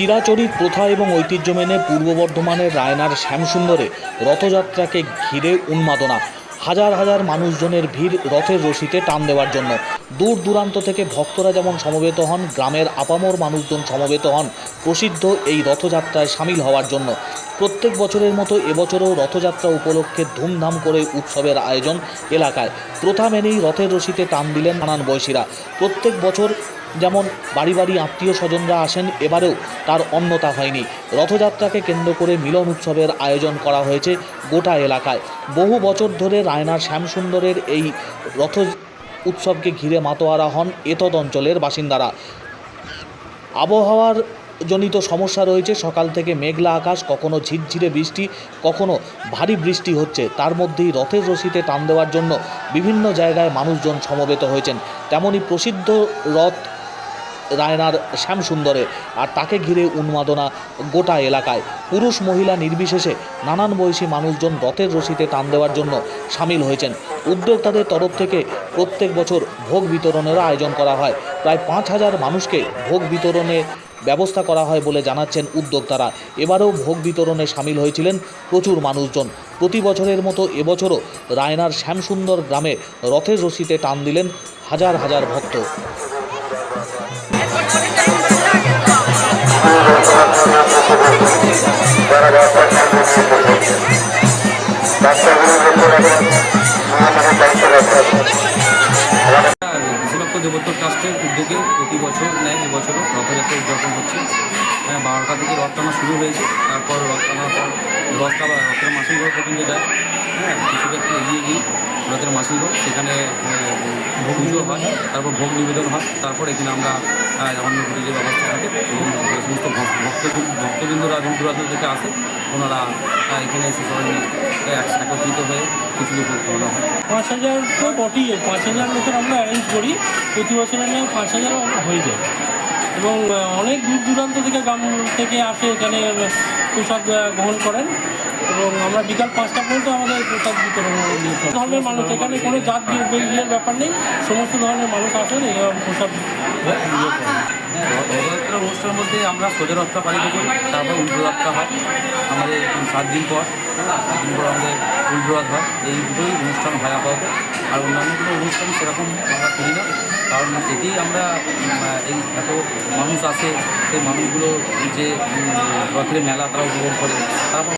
চিরাচরিত প্রথা এবং ঐতিহ্য মেনে পূর্ব বর্ধমানের রায়নার শ্যামসুন্দরে রথযাত্রাকে ঘিরে উন্মাদনা। হাজার হাজার মানুষজনের ভিড় রথের রশিতে টান দেওয়ার জন্য। দূর দূরান্ত থেকে ভক্তরা যেমন সমবেত হন, গ্রামের আপামর মানুষজন সমবেত হন, প্রসিদ্ধ এই রথযাত্রায় সামিল হওয়ার জন্য। প্রত্যেক বছরের মতো এবছরও রথযাত্রা উপলক্ষে ধুমধাম করে উৎসবের আয়োজন এলাকায়। প্রথা মেনেই রথের রশিতে টান দিলেন নানান বয়সীরা। প্রত্যেক বছর যেমন বাড়ি বাড়ি আত্মীয় স্বজনরা আসেন, এবারেও তার অন্যতা হয়নি। রথযাত্রাকে কেন্দ্র করে মিলন উৎসবের আয়োজন করা হয়েছে গোটা এলাকায়। বহু বছর ধরে রায়নার শ্যামসুন্দরের এই রথ উৎসবকে ঘিরে মাতোয়ারা হন এতদ অঞ্চলের বাসিন্দারা। আবহাওয়ার জনিত সমস্যা রয়েছে, সকাল থেকে মেঘলা আকাশ, কখনো ঝিরঝিরে বৃষ্টি, কখনো ভারী বৃষ্টি হচ্ছে। তার মধ্যেই রথের রশিতে টান দেওয়ার জন্য বিভিন্ন জায়গায় মানুষজন সমবেত হয়েছেন। তেমনই প্রসিদ্ধ রথ রায়নার শ্যামসুন্দরে, আর তাকে ঘিরে উন্মাদনা গোটা এলাকায়। পুরুষ মহিলা নির্বিশেষে নানান বয়সী মানুষজন রথের রশিতে টান দেওয়ার জন্য সামিল হয়েছেন। উদ্যোক্তাদের তরফ থেকে প্রত্যেক বছর ভোগ বিতরণেরও আয়োজন করা হয়। প্রায় পাঁচ হাজার মানুষকে ভোগ বিতরণে ব্যবস্থা করা হয় বলে জানাচ্ছেন উদ্যোক্তারা। এবারেও ভোগ বিতরণে সামিল হয়েছিলেন প্রচুর মানুষজন। প্রতি বছরের মতো এবছরও রায়নার শ্যামসুন্দর গ্রামে রথের রশিতে টান দিলেন হাজার হাজার ভক্ত। এবছরও রথযাত্রা উদযাপন হচ্ছে। হ্যাঁ বারোটা থেকে রথ টানা শুরু হয়েছে। তারপর রথ টানার পর রথটা বা রথের মাসিল ঘর পর্যন্ত যায়। হ্যাঁ কিছুটা একটু এগিয়ে গিয়ে রথের মাসিল ঘর সেখানে ভোগ পুজো হয়, তারপর ভোগ নিবেদন হয়, তারপর এখানে আমরা অন্ন যে ব্যবস্থা থাকে, এবং সমস্ত ভক্ত ভক্তবৃন্দরা দূর দূরান্ত থেকে আসে, ওনারা এখানে এসে সবাই একত্রিত হয়ে কিছু খাওয়ানো হয়। পাঁচ হাজার তো বটেই, পাঁচ হাজার লোকের আমরা অ্যারেঞ্জ করি, প্রতি বছরের ন্যায় পাঁচ হাজার হয়ে যায়। এবং অনেক দূর দূরান্ত থেকে গ্রাম থেকে আসে এখানে প্রসাদ গ্রহণ করেন। এবং আমরা বিকাল পাঁচটা পর্যন্ত আমাদের প্রসাদ বিতরণ ধর্মের মানুষ, এখানে কোনো জাত বি- বি- ব্যাপার নেই। সমস্ত ধরনের মানুষ আসেন প্রসাদ রথযাত্রা অনুষ্ঠান বলতে আমরা সোজা রথটা পালিত করি, তারপর উল্টো রথটা হয়। আমাদের সাত দিন পর। কিংবা আমাদের উল্টোরাত হয়। এই দুটোই অনুষ্ঠান হয় আপাতত। আর অন্যান্য কোনো অনুষ্ঠান সেরকম আমরা করি না। কারণ এতেই আমরা এই এত মানুষ আসে, সেই মানুষগুলো যে রথের মেলা তারা উপভোগ করে। তারপর